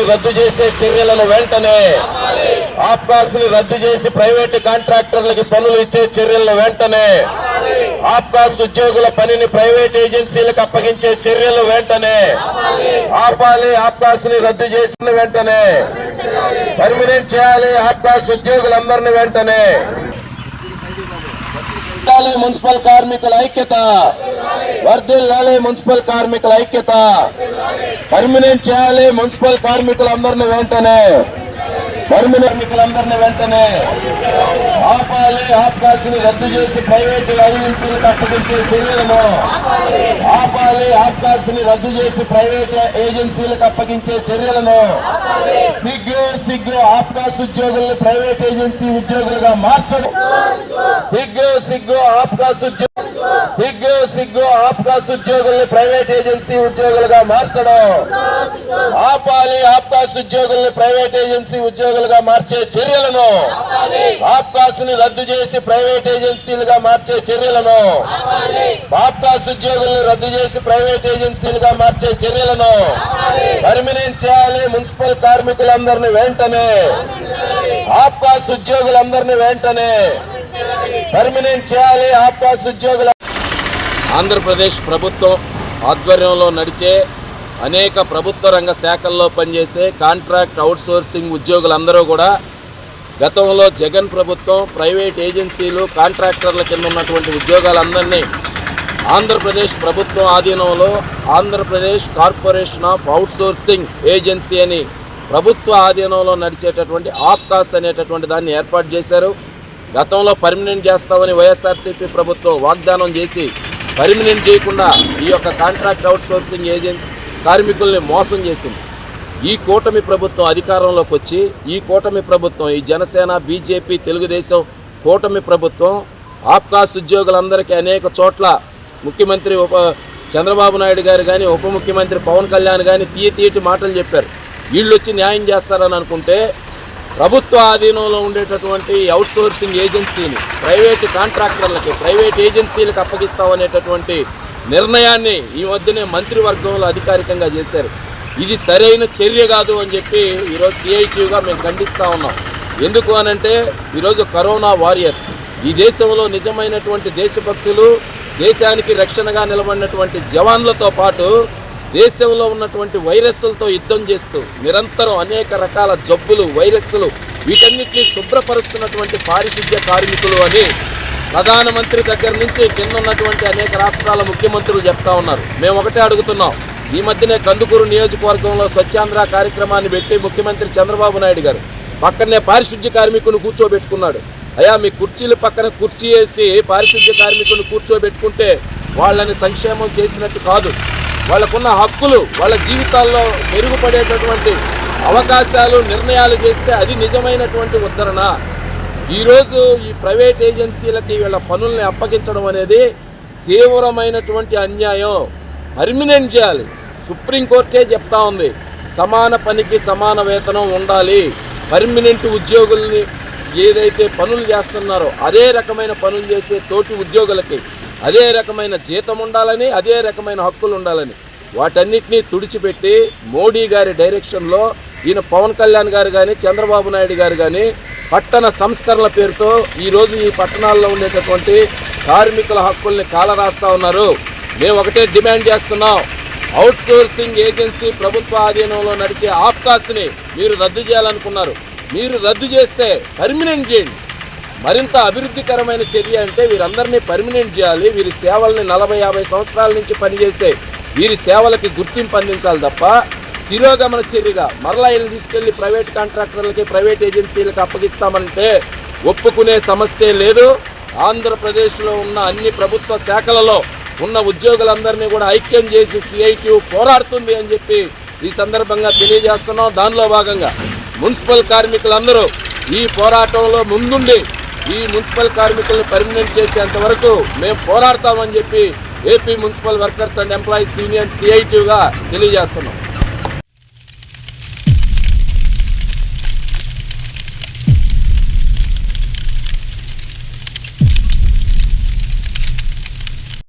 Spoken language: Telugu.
ని రద్దు చేసే చర్యలను వెంటనే ఆప్కాస్ని రద్దు చేసి ప్రైవేట్ కాంట్రాక్టర్లకి పనులు ఇచ్చే చర్యలను వెంటనే ఆప్కాస్ ఉద్యోగుల పనిని ప్రైవేట్ ఏజెన్సీలకు అప్పగించే చర్యలు వెంటనే ఆపాలి ఆప్కాస్ని రద్దు చేసిన వెంటనే పర్మినెంట్ చేయాలి ఆప్కాస్ ఉద్యోగులందరినీ వెంటనే. మున్సిపల్ కార్మికుల ఐక్యత. వర్ధిల్లాలి మున్సిపల్ కార్మికుల ఐక్యత. పర్మినెంట్ చేయాలి మున్సిపల్ కార్మికులందరిని వెంటనే. పర్మినెంట్ కార్మికులందరినీ వెంటనే. ఆపాలి ఆప్కాస్ని రద్దు చేసి ప్రైవేట్ ఏజెన్సీలు అప్పగించే చర్యలను. ఆపాలి ఆప్కాస్ని రద్దు చేసి ప్రైవేట్ ఏజెన్సీలకు అప్పగించే చర్యలను. సిగ్గు సిగ్గు ఆప్కాస్ ఉద్యోగుల్ని ప్రైవేట్ ఏజెన్సీ ఉద్యోగులుగా మార్చడం. సిగ్గు సిగ్గు ఆప్కాస్ ఉద్యోగ సిగ్గు సిగ్గు ఆప్కాస్ ఉద్యోగుల్ని ప్రైవేట్ ఏజెన్సీ ఉద్యోగులుగా మార్చడం. ఆపాలి ఆప్కాస్ ఉద్యోగుల్ని ప్రైవేట్ ఏజెన్సీ ఉద్యోగులుగా మార్చే చర్యలను. ఆప్కాస్ని రద్దు చేసి ప్రైవేట్ ఏజెన్సీలుగా మార్చే చర్యలను. ఆప్కాస్ ఉద్యోగుల్ని రద్దు చేసి ప్రైవేట్ ఏజెన్సీలుగా మార్చే చర్యలను. పర్మినెంట్ చేయాలి మున్సిపల్ కార్మికులందరినీ వెంటనే. ఆప్కాస్ ఉద్యోగులందరినీ వెంటనే. పర్మినెంట్ చేయాలి ఆప్కాస్ ఉద్యోగుల ఆంధ్రప్రదేశ్ ప్రభుత్వం ఆధ్వర్యంలో నడిచే అనేక ప్రభుత్వ రంగ శాఖల్లో పనిచేసే కాంట్రాక్ట్ అవుట్సోర్సింగ్ ఉద్యోగులందరూ కూడా గతంలో జగన్ ప్రభుత్వం ప్రైవేట్ ఏజెన్సీలు కాంట్రాక్టర్ల కింద ఉన్నటువంటి ఉద్యోగాలందరినీ ఆంధ్రప్రదేశ్ ప్రభుత్వం ఆధీనంలో Andhra Pradesh corporation of outsourcing agency అని ప్రభుత్వ ఆధీనంలో నడిచేటటువంటి ఆప్కాస్ అనేటటువంటి దాన్ని ఏర్పాటు చేశారు. గతంలో పర్మనెంట్ చేస్తామని వైఎస్ఆర్సీపీ ప్రభుత్వం వాగ్దానం చేసి పర్మనెంట్ చేయకుండా ఈ యొక్క కాంట్రాక్ట్ అవుట్సోర్సింగ్ ఏజెన్సీ కార్మికుల్ని మోసం చేసింది. ఈ కూటమి ప్రభుత్వం అధికారంలోకి వచ్చి ఈ కూటమి ప్రభుత్వం ఈ జనసేన బీజేపీ తెలుగుదేశం కూటమి ప్రభుత్వం ఆప్కాస్ ఉద్యోగులందరికీ అనేక చోట్ల ముఖ్యమంత్రి ఉప చంద్రబాబు నాయుడు గారు కానీ ఉప ముఖ్యమంత్రి పవన్ కళ్యాణ్ కానీ తీయ తీయటి మాటలు చెప్పారు. వీళ్ళు వచ్చి న్యాయం చేస్తారని అనుకుంటే ప్రభుత్వ ఆధీనంలో ఉండేటటువంటి అవుట్సోర్సింగ్ ఏజెన్సీని ప్రైవేట్ కాంట్రాక్టర్లకి ప్రైవేట్ ఏజెన్సీలకు అప్పగిస్తామనేటటువంటి నిర్ణయాన్ని ఈ మధ్యనే మంత్రివర్గంలో అధికారికంగా చేశారు. ఇది సరైన చర్య కాదు అని చెప్పి ఈరోజు సిఐటీగా మేము ఖండిస్తూ ఉన్నాం. ఎందుకు అనంటే ఈరోజు కరోనా వారియర్స్ ఈ దేశంలో నిజమైనటువంటి దేశభక్తులు దేశానికి రక్షణగా నిలబడినటువంటి జవాన్లతో పాటు దేశంలో ఉన్నటువంటి వైరస్లతో యుద్ధం చేస్తూ నిరంతరం అనేక రకాల జబ్బులు వైరస్లు వీటన్నిటిని శుభ్రపరుస్తున్నటువంటి పారిశుద్ధ్య కార్మికులు అని ప్రధానమంత్రి దగ్గర నుంచి కింద ఉన్నటువంటి అనేక రాష్ట్రాల ముఖ్యమంత్రులు చెప్తా ఉన్నారు. మేము ఒకటే అడుగుతున్నాం. ఈ మధ్యనే కందుకూరు నియోజకవర్గంలో స్వచ్ఛాంధ్ర కార్యక్రమాన్ని పెట్టి ముఖ్యమంత్రి చంద్రబాబు నాయుడు గారు పక్కనే పారిశుద్ధ్య కార్మికుని కూర్చోబెట్టుకున్నాడు. అయ్యా మీ కుర్చీలు పక్కన కుర్చీ వేసి పారిశుద్ధ్య కార్మికుని కూర్చోబెట్టుకుంటే వాళ్ళని సంక్షేమం చేసినట్టు కాదు. వాళ్ళకున్న హక్కులు వాళ్ళ జీవితాల్లో మెరుగుపడేటటువంటి అవకాశాలు నిర్ణయాలు చేస్తే అది నిజమైనటువంటి ఉద్ధరణ. ఈరోజు ఈ ప్రైవేట్ ఏజెన్సీలకి వీళ్ళ పనుల్ని అప్పగించడం అనేది తీవ్రమైనటువంటి అన్యాయం. పర్మినెంట్ చేయాలి. సుప్రీంకోర్టే చెప్తా ఉంది. సమాన పనికి సమాన వేతనం ఉండాలి. పర్మినెంట్ ఉద్యోగుల్ని ఏదైతే పనులు చేస్తున్నారో అదే రకమైన పనులు చేసే తోటి ఉద్యోగులకి అదే రకమైన జీతం ఉండాలని అదే రకమైన హక్కులు ఉండాలని వాటన్నిటినీ తుడిచిపెట్టి మోడీ గారి డైరెక్షన్లో ఈయన పవన్ కళ్యాణ్ గారు కానీ చంద్రబాబు నాయుడు గారు కానీ పట్టణ సంస్కరణల పేరుతో ఈరోజు ఈ పట్టణాల్లో ఉండేటటువంటి కార్మికుల హక్కుల్ని కాలరాస్తా ఉన్నారు. మేము ఒకటే డిమాండ్ చేస్తున్నాం. అవుట్ సోర్సింగ్ ఏజెన్సీ ప్రభుత్వ ఆధీనంలో నడిచే ఆప్కాస్ని మీరు రద్దు చేయాలనుకున్నారు. మీరు రద్దు చేస్తే పర్మినెంట్ చేయండి. మరింత అభివృద్ధికరమైన చర్య అంటే వీరందరినీ పర్మినెంట్ చేయాలి. వీరి సేవల్ని నలభై యాభై సంవత్సరాల నుంచి పనిచేసే వీరి సేవలకి గుర్తింపు అందించాలి తప్ప తిరోగమన చర్యగా మరలా వీళ్ళని తీసుకెళ్ళి ప్రైవేట్ కాంట్రాక్టర్లకి ప్రైవేట్ ఏజెన్సీలకు అప్పగిస్తామంటే ఒప్పుకునే సమస్య లేదు. ఆంధ్రప్రదేశ్లో ఉన్న అన్ని ప్రభుత్వ శాఖలలో ఉన్న ఉద్యోగులందరినీ కూడా ఐక్యం చేసి సిఐటి పోరాడుతుంది అని చెప్పి ఈ సందర్భంగా తెలియజేస్తున్నాం. దానిలో భాగంగా మున్సిపల్ కార్మికులందరూ ఈ పోరాటంలో ముందుండి ఈ మున్సిపల్ కార్మికులను పర్మినెంట్ చేసేంత వరకు మేము పోరాడతామని చెప్పి AP municipal workers and employees union సిఐటీగా తెలియజేస్తున్నాం.